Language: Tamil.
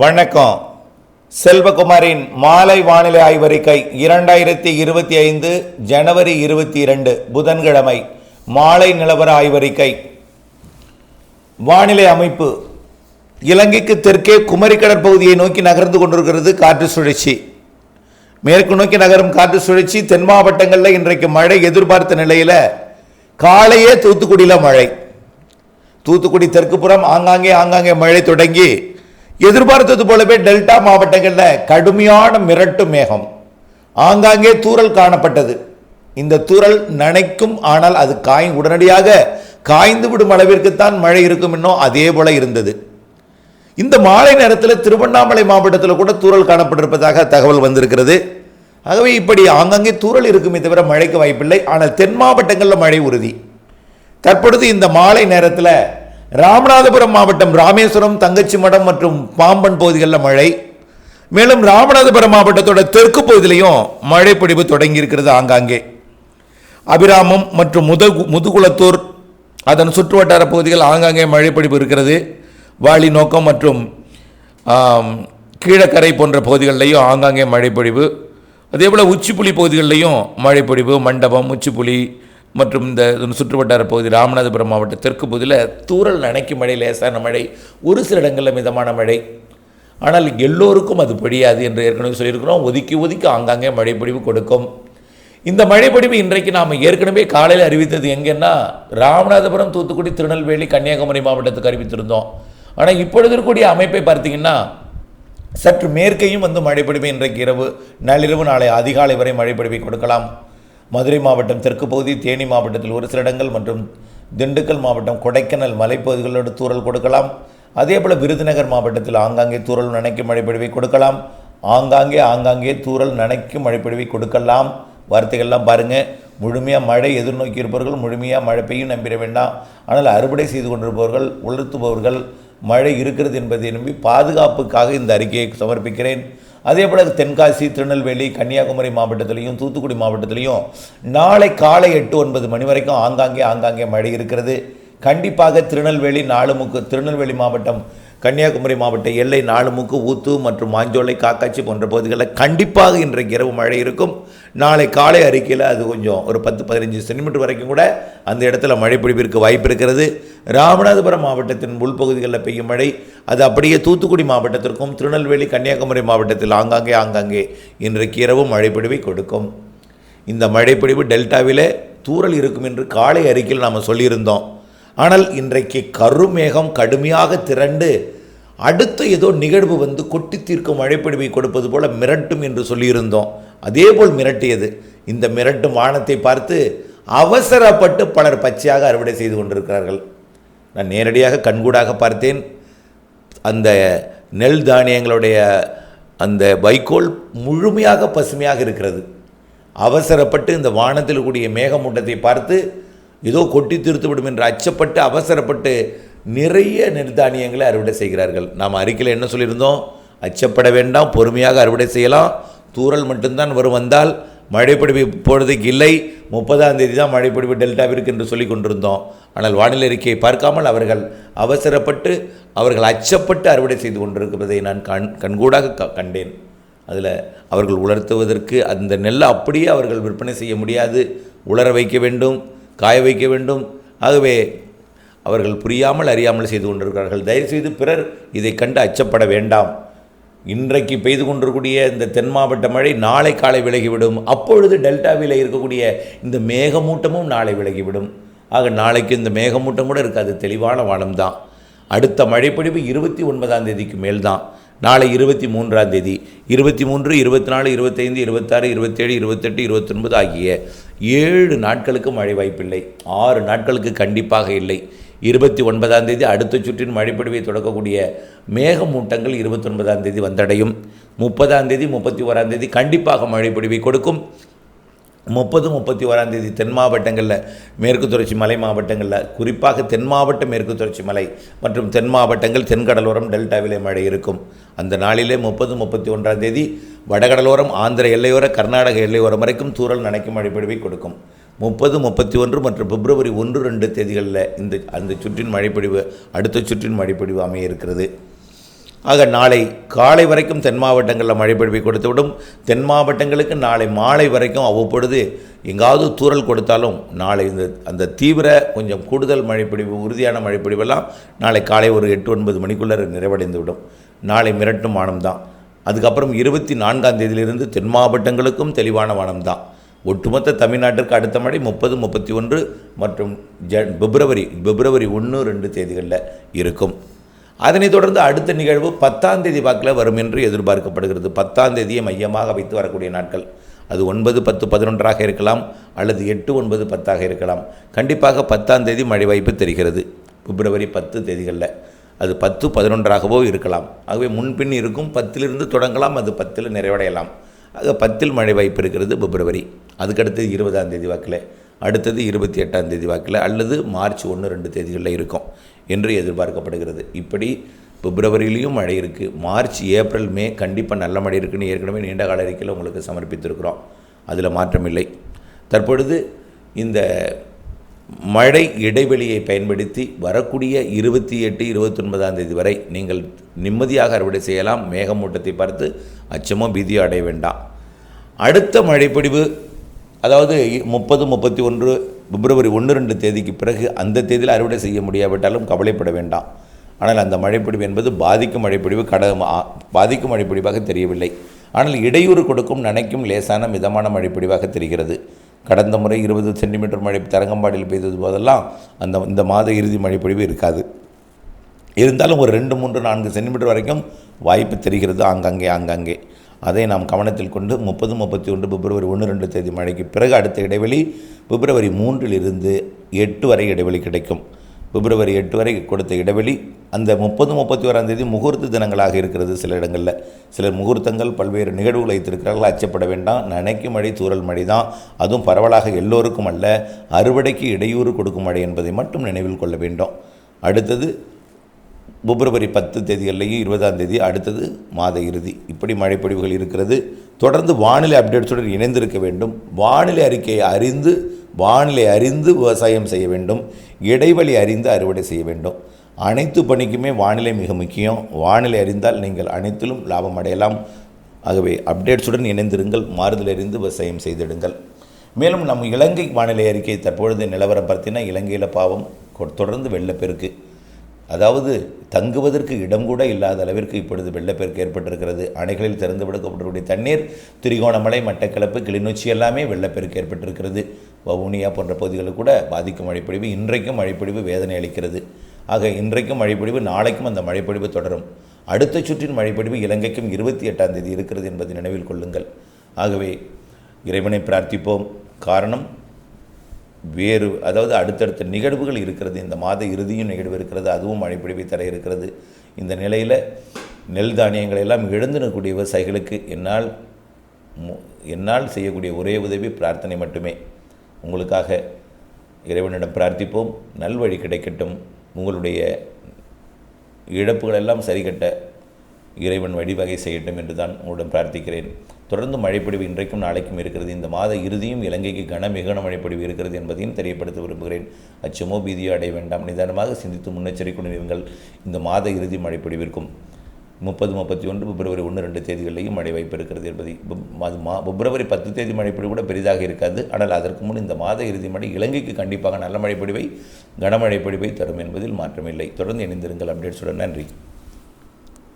வணக்கம். செல்வகுமாரின் மாலை வானிலை ஆய்வறிக்கை இரண்டாயிரத்தி இருபத்தி ஐந்து ஜனவரி இருபத்தி இரண்டு புதன்கிழமை மாலை நிலவர ஆய்வறிக்கை. வானிலை அமைப்பு. இலங்கைக்கு தெற்கே குமரிக்கடற் பகுதியை நோக்கி நகர்ந்து கொண்டிருக்கிறது காற்று சுழற்சி. மேற்கு நோக்கி நகரும் காற்று சுழற்சி தென் மாவட்டங்களில் இன்றைக்கு மழை எதிர்பார்த்த நிலையில் காலையே தூத்துக்குடியில் மழை. தூத்துக்குடி தெற்குப்புறம் ஆங்காங்கே ஆங்காங்கே மழை தொடங்கி எதிர்பார்த்தது போலவே டெல்டா மாவட்டங்களில் கடுமையான மிரட்டு மேகம். ஆங்காங்கே தூறல் காணப்பட்டது. இந்த தூரல் நனைக்கும் ஆனால் அது காய் உடனடியாக காய்ந்து விடும் அளவிற்குத்தான் மழை இருக்கும் இன்னும் அதே போல இருந்தது. இந்த மாலை நேரத்தில் திருவண்ணாமலை மாவட்டத்தில் கூட தூறல் காணப்பட்டிருப்பதாக தகவல் வந்திருக்கிறது. ஆகவே இப்படி ஆங்காங்கே தூறல் இருக்குமே தவிர மழைக்கு வாய்ப்பில்லை. ஆனால் தென் மாவட்டங்களில் மழை உறுதி. தற்பொழுது இந்த மாலை நேரத்தில் ராமநாதபுரம் மாவட்டம் ராமேஸ்வரம் தங்கச்சி மடம் மற்றும் பாம்பன் பகுதிகளில் மழை. மேலும் ராமநாதபுரம் மாவட்டத்தோட தெற்கு பகுதியிலையும் மழை பொழிவு தொடங்கி இருக்கிறது ஆங்காங்கே. அபிராமம் மற்றும் முதுகு முதுகுளத்தூர் அதன் சுற்றுவட்டார பகுதிகள் ஆங்காங்கே மழை பொழிவு இருக்கிறது. வாளி நோக்கம் மற்றும் கீழக்கரை போன்ற பகுதிகளிலையும் ஆங்காங்கே மழை பொழிவு. அதே போல் உச்சிப்புலி பகுதிகளிலையும் மழை பொழிவு மண்டபம் உச்சிப்புலி மற்றும் இந்த சுற்றுவட்டார பகுதி ராமநாதபுரம் மாவட்ட தெற்கு பகுதியில் தூரல் நனைக்கும் மழை லேசான மழை ஒரு சில இடங்களில் மிதமான மழை. ஆனால் எல்லோருக்கும் அது பொழியாது என்று ஏற்கனவே சொல்லியிருக்கிறோம். ஒதுக்கி ஒதுக்கி ஆங்காங்கே மழை கொடுக்கும். இந்த மழை இன்றைக்கு நாம் ஏற்கனவே காலையில் அறிவித்தது எங்கன்னா ராமநாதபுரம் தூத்துக்குடி திருநெல்வேலி கன்னியாகுமரி மாவட்டத்துக்கு அறிவித்திருந்தோம். ஆனால் இப்பொழுது இருக்கக்கூடிய அமைப்பை பார்த்தீங்கன்னா சற்று மேற்கையும் வந்து மழைப்பொழிவு இன்றைக்கு இரவு நள்ளிரவு நாளை அதிகாலை வரை மழைப்பொழிவை கொடுக்கலாம். மதுரை மாவட்டம் தெற்கு பகுதி தேனி மாவட்டத்தில் ஒரு சில இடங்கள் மற்றும் திண்டுக்கல் மாவட்டம் கொடைக்கானல் மலைப்பகுதிகளோடு தூரல் கொடுக்கலாம். அதே போல் விருதுநகர் மாவட்டத்தில் ஆங்காங்கே தூரல் நனைக்கும் மழைப்பொழிவை கொடுக்கலாம். ஆங்காங்கே ஆங்காங்கே தூரல் நனைக்கும் மழைப்பொழிவை கொடுக்கலாம். வார்த்தைகள்லாம் பாருங்கள் முழுமையாக மழை எதிர்நோக்கி இருப்பவர்கள் முழுமையாக மழை பெய்யும் நம்பிட வேண்டாம். ஆனால் அறுவடை செய்து கொண்டிருப்பவர்கள் உலர்த்துபவர்கள் மழை இருக்கிறது என்பதை நம்பி பாதுகாப்புக்காக இந்த அறிக்கையை சமர்ப்பிக்கிறேன். அதே போல் தென்காசி திருநெல்வேலி கன்னியாகுமரி மாவட்டத்திலையும் தூத்துக்குடி மாவட்டத்திலையும் நாளை காலை எட்டு ஒன்பது மணி வரைக்கும் ஆங்காங்கே ஆங்காங்கே மழை இருக்கிறது. கண்டிப்பாக திருநெல்வேலி நாலுமுக்கு திருநெல்வேலி மாவட்டம் கன்னியாகுமரி மாவட்ட எல்லை நாலுமுக்கு ஊத்து மற்றும் மாஞ்சோலை காக்காட்சி போன்ற பகுதிகளில் கண்டிப்பாக இன்றைக்கு இரவு மழை இருக்கும். நாளை காலை அறிக்கையில் அது கொஞ்சம் ஒரு பத்து பதினஞ்சு சென்டிமீட்டர் வரைக்கும் கூட அந்த இடத்துல மழை பிடிப்பிற்கு வாய்ப்பு இருக்கிறது. ராமநாதபுரம் மாவட்டத்தின் உள்பகுதிகளில் பெய்யும் மழை அது அப்படியே தூத்துக்குடி மாவட்டத்திற்கும் திருநெல்வேலி கன்னியாகுமரி மாவட்டத்தில் ஆங்காங்கே ஆங்காங்கே இன்றைக்கு இரவு மழைப்பிடிவை கொடுக்கும். இந்த மழைப்பிடிவு டெல்டாவிலே தூரல் இருக்கும் என்று காலை அறிக்கையில் நாம் சொல்லியிருந்தோம். ஆனால் இன்றைக்கு கருமேகம் கடுமையாக திரண்டு அடுத்த ஏதோ நிகழ்வு வந்து கொட்டி தீர்க்கும் மழைப்பிடிவை கொடுப்பது போல மிரட்டும் என்று சொல்லியிருந்தோம். அதேபோல் மிரட்டியது. இந்த மிரட்டும் வானத்தை பார்த்து அவசரப்பட்டு பலர் பச்சையாக அறுவடை செய்து கொண்டிருக்கிறார்கள். நான் நேரடியாக கண்கூடாக பார்த்தேன். அந்த நெல் தானியங்களுடைய அந்த வைக்கோல் முழுமையாக பசுமையாக இருக்கிறது. அவசரப்பட்டு இந்த வானத்தில் கூடிய மேகமூட்டத்தை பார்த்து ஏதோ கொட்டி தீர்த்துவிடும் என்று அச்சப்பட்டு அவசரப்பட்டு நிறைய நெற்தானியங்களை அறுவடை செய்கிறார்கள். நாம் அறிக்கையில் என்ன சொல்லியிருந்தோம்? அச்சப்பட வேண்டாம் பொறுமையாக அறுவடை செய்யலாம். தூறல் மட்டும்தான் வரும் வந்தால் மழைப்பிடிப்பு இப்பொழுதுக்கு இல்லை. முப்பதாம் தேதி தான் மழைப்பிடிப்பு டெல்டாவிற்கு என்று சொல்லி கொண்டிருந்தோம். ஆனால் வானிலை அறிக்கையை பார்க்காமல் அவர்கள் அவசரப்பட்டு அவர்கள் அச்சப்பட்டு அறுவடை செய்து கொண்டிருக்கிறதை நான் கண் கண்கூடாக க- கண்டேன். அதில் அவர்கள் உலர்த்துவதற்கு அந்த நெல்லை அப்படியே அவர்கள் விற்பனை செய்ய முடியாது. உலர வைக்க வேண்டும். காய வைக்க வேண்டும். ஆகவே அவர்கள் புரியாமல் அறியாமல் செய்து கொண்டிருக்கிறார்கள். தயவுசெய்து பிறர் இதை கண்டு அச்சப்பட வேண்டாம். இன்றைக்கு பெய்து கொண்டிருக்கக்கூடிய இந்த தென் மாவட்ட மழை நாளை காலை விலகிவிடும். அப்பொழுது டெல்டாவில் இருக்கக்கூடிய இந்த மேகமூட்டமும் நாளை விலகிவிடும். ஆக நாளைக்கு இந்த மேகமூட்டம் கூட இருக்காது. தெளிவான வானம்தான் அடுத்த மழைப்பொழிவு இருபத்தி ஒன்பதாம் தேதிக்கு மேல் தான் நாளை இருபத்தி மூன்றாம் தேதி இருபத்தி மூன்று இருபத்தி நாலு இருபத்தைந்து இருபத்தாறு இருபத்தேழு இருபத்தெட்டு இருபத்தொன்பது ஆகிய ஏழு நாட்களுக்கு மழை வாய்ப்பில்லை. ஆறு நாட்களுக்கு கண்டிப்பாக இல்லை. இருபத்தி ஒன்பதாம் தேதி அடுத்த சுற்றின் மழைப்பொழிவை தொடக்கக்கூடிய மேகமூட்டங்கள் இருபத்தொன்பதாம் தேதி வந்தடையும். முப்பதாம் தேதி முப்பத்தி ஓராம் தேதி கண்டிப்பாக மழைப்பொழிவை கொடுக்கும். முப்பது முப்பத்தி ஓராம் தேதி தென் மாவட்டங்களில் மேற்கு தொடர்ச்சி மலை மாவட்டங்களில் குறிப்பாக தென் மாவட்ட மேற்கு தொடர்ச்சி மலை மற்றும் தென் மாவட்டங்கள் தென்கடலோரம் டெல்டாவிலே மழை இருக்கும். அந்த நாளிலே முப்பது முப்பத்தி ஒன்றாம் தேதி வடகடலோரம் ஆந்திர எல்லையோர கர்நாடக எல்லையோரம் வரைக்கும் தூரல் நனைக்கும் மழைப்பொழிவை கொடுக்கும். முப்பது முப்பத்தி ஒன்று மற்றும் பிப்ரவரி ஒன்று ரெண்டு தேதிகளில் இந்த அந்த சுற்றின் மழைப்பொழிவு அடுத்த சுற்றின் மழைப்பொழிவு அமைய இருக்கிறது. ஆக நாளை காலை வரைக்கும் தென் மாவட்டங்களில் மழை பொழிவை கொடுத்துவிடும். தென் மாவட்டங்களுக்கு நாளை மாலை வரைக்கும் அவ்வப்பொழுது எங்காவது தூறல் கொடுத்தாலும் நாளை இந்த அந்த தீவிர கொஞ்சம் கூடுதல் மழைப்பொழிவு உறுதியான மழைப்பொழிவெல்லாம் நாளை காலை ஒரு எட்டு ஒன்பது மணிக்குள்ளே நிறைவடைந்து விடும் நாளை மிரட்டும் வானம்தான். அதுக்கப்புறம் இருபத்தி நான்காம் தேதியிலிருந்து தென் மாவட்டங்களுக்கும் தெளிவான வானம்தான். ஒட்டுமொத்த தமிழ்நாட்டிற்கு அடுத்த மழை முப்பது முப்பத்தி ஒன்று மற்றும் ஜ பிப்ரவரி பிப்ரவரி ஒன்று ரெண்டு தேதிகளில் இருக்கும். அதனைத் தொடர்ந்து அடுத்த நிகழ்வு பத்தாம் தேதி வாக்கில் வரும் என்று எதிர்பார்க்கப்படுகிறது. பத்தாம் தேதியை மையமாக வைத்து வரக்கூடிய நாட்கள். அது ஒன்பது பத்து பதினொன்றாக இருக்கலாம் அல்லது எட்டு ஒன்பது பத்தாக இருக்கலாம். கண்டிப்பாக பத்தாம் தேதி மழை வாய்ப்பு தெரிகிறது. பிப்ரவரி பத்து தேதிகளில். அது பத்து பதினொன்றாகவோ இருக்கலாம். ஆகவே முன்பின் இருக்கும் பத்திலிருந்து தொடங்கலாம் அது பத்தில் நிறைவடையலாம். ஆக பத்தில் மழை வாய்ப்பு இருக்கிறது பிப்ரவரி. அதுக்கடுத்து இருபதாம் தேதி வாக்கில். அடுத்தது இருபத்தி எட்டாம் தேதி வாக்கில் அல்லது மார்ச் ஒன்று ரெண்டு தேதிகளில் இருக்கும் என்று எதிர்பார்க்கப்படுகிறது. இப்படி பிப்ரவரியிலையும் மழை இருக்குது மார்ச் ஏப்ரல் மே கண்டிப்பாக நல்ல மழை இருக்குன்னு ஏற்கனவே நீண்ட கால அறிக்கையில் உங்களுக்கு சமர்ப்பித்திருக்கிறோம். அதில் மாற்றமில்லை தற்பொழுது இந்த மழை இடைவெளியை பயன்படுத்தி வரக்கூடிய இருபத்தி எட்டு இருபத்தொன்பதாம் தேதி வரை நீங்கள் நிம்மதியாக அறுவடை செய்யலாம். மேகமூட்டத்தை பார்த்து அச்சமோ பீதியோ அடைய வேண்டாம். அடுத்த மழைப்பொழிவு அதாவது முப்பது முப்பத்தி ஒன்று பிப்ரவரி ஒன்று ரெண்டு தேதிக்கு பிறகு அந்த தேதியில் அறுவடை செய்ய முடியாவிட்டாலும் கவலைப்பட வேண்டாம். ஆனால் அந்த மழைப்பொழிவு என்பது பாதிக்கும் மழைப்பொழிவு கட பாதிக்கும் மழைப்பொழிவாக தெரியவில்லை. ஆனால் இடையூறு கொடுக்கும் நனைக்கும் லேசான மிதமான மழைப்பொழிவாக தெரிகிறது. கடந்த முறை இருபது சென்டிமீட்டர் மழை தரங்கம்பாடியில் பெய்தது போதெல்லாம் அந்த இந்த மாத இறுதி மழைப்பொழிவு இருக்காது. இருந்தாலும் ஒரு ரெண்டு மூன்று நான்கு சென்டிமீட்டர் வரைக்கும் வாய்ப்பு தெரிகிறது. ஆங்காங்கே ஆங்காங்கே. அதை நாம் கவனத்தில் கொண்டு முப்பது முப்பத்தி ஒன்று பிப்ரவரி ஒன்று ரெண்டு தேதி மழைக்கு பிறகு அடுத்த இடைவெளி பிப்ரவரி மூன்றில் இருந்து எட்டு வரை இடைவெளி கிடைக்கும். பிப்ரவரி எட்டு வரை கொடுத்த இடைவெளி அந்த முப்பது முப்பத்தி ஓராம் தேதி முகூர்த்த தினங்களாக இருக்கிறது சில இடங்களில். சில முகூர்த்தங்கள் பல்வேறு நிகழ்வுகள் வைத்திருக்கிறார்கள். அச்சப்பட வேண்டாம். நனைக்கும் மழை தூரல் மழை தான். அதுவும் பரவலாக எல்லோருக்கும் அல்ல. அறுவடைக்கு இடையூறு கொடுக்கும் மழை என்பதை மட்டும் நினைவில் கொள்ள வேண்டும். அடுத்தது பிப்ரவரி பத்து தேதிகள்லேயும் இருபதாம் தேதி அடுத்தது மாத இறுதி. இப்படி மழைப்பொழிவுகள் இருக்கிறது. தொடர்ந்து வானிலை அப்டேட்ஸுடன் இணைந்திருக்க வேண்டும். வானிலை அறிக்கையை அறிந்து வானிலை அறிந்து விவசாயம் செய்ய வேண்டும். இடைவெளி அறிந்து அறுவடை செய்ய வேண்டும். அனைத்து பணிக்குமே வானிலை மிக முக்கியம். வானிலை அறிந்தால் நீங்கள் அனைத்திலும் லாபம் அடையலாம். ஆகவே அப்டேட்ஸுடன் இணைந்திருங்கள். மாறுதல் அறிந்து விவசாயம் செய்திடுங்கள். மேலும் நம் இலங்கை வானிலை அறிக்கை தற்பொழுது நிலவரம் பார்த்தீங்கன்னா இலங்கையில் பாவம். தொடர்ந்து வெள்ளப்பெருக்கு. அதாவது தங்குவதற்கு இடம் கூட இல்லாத அளவிற்கு இப்பொழுது வெள்ளப்பெருக்கு ஏற்பட்டிருக்கிறது. அணைகளில் திறந்து விடுக்கப்பட்டிருக்கூடிய தண்ணீர் திரிகோணமலை மட்டக்களப்பு கிளிநொச்சி எல்லாமே வெள்ளப்பெருக்கு ஏற்பட்டிருக்கிறது. வவுனியா போன்ற பகுதிகளில் கூட பாதிக்கும் மழைப்பொழிவு இன்றைக்கும் மழைப்பொழிவு வேதனை அளிக்கிறது. ஆக இன்றைக்கும் மழைப்பொழிவு நாளைக்கும் அந்த மழைப்பொழிவு தொடரும். அடுத்த சுற்றின் மழைப்பொழிவு இலங்கைக்கும் இருபத்தி எட்டாம் தேதி இருக்கிறது என்பதை நினைவில் கொள்ளுங்கள். ஆகவே இறைவனை பிரார்த்திப்போம். காரணம் வேறு அதாவது அடுத்தடுத்த நிகழ்வுகள் இருக்கிறது. இந்த மாத இறுதியும் நிகழ்வு இருக்கிறது. அதுவும் மழைப்பிடிவை தர இருக்கிறது. இந்த நிலையில் நெல் தானியங்களை எல்லாம் இழந்து விவசாயிகளுக்கு என்னால் மு- என்னால் செய்யக்கூடிய ஒரே உதவி பிரார்த்தனை மட்டுமே. உங்களுக்காக இறைவனிடம் பிரார்த்திப்போம். நல்வழி கிடைக்கட்டும். உங்களுடைய இழப்புகளெல்லாம் சரிகட்ட இறைவன் வழிவகை செய்யட்டும் என்று தான் உடன் பிரார்த்திக்கிறேன். தொடர்ந்து மழைப்பொழிவு இன்றைக்கும் நாளைக்கும் இருக்கிறது. இந்த மாத இறுதியும் இலங்கைக்கு கன மிகன மழைப்பொழிவு இருக்கிறது என்பதையும் தெரியப்படுத்த விரும்புகிறேன். அச்சமோ பீதியோ அடைய வேண்டாம். நிதானமாக சிந்தித்து முன்னெச்சரிக்கையுடன் இருங்கள். இந்த மாத இறுதி மழைப்பொழிவிற்கும் முப்பது முப்பத்தி ஒன்று பிப்ரவரி ஒன்று ரெண்டு தேதிகளிலேயும் மழை வாய்ப்பு இருக்கிறது என்பதை அது மா பிப்ரவரி பத்து தேதி மழைப்பொழிவு கூட பெரிதாக இருக்காது. ஆனால் அதற்கு முன் இந்த மாத இறுதி மழை இலங்கைக்கு கண்டிப்பாக நல்ல மழைப்பொழிவை கனமழை தரும் என்பதில் மாற்றமில்லை. தொடர்ந்து இணைந்திருங்கள். அப்டேட்ஸுடன் நன்றி.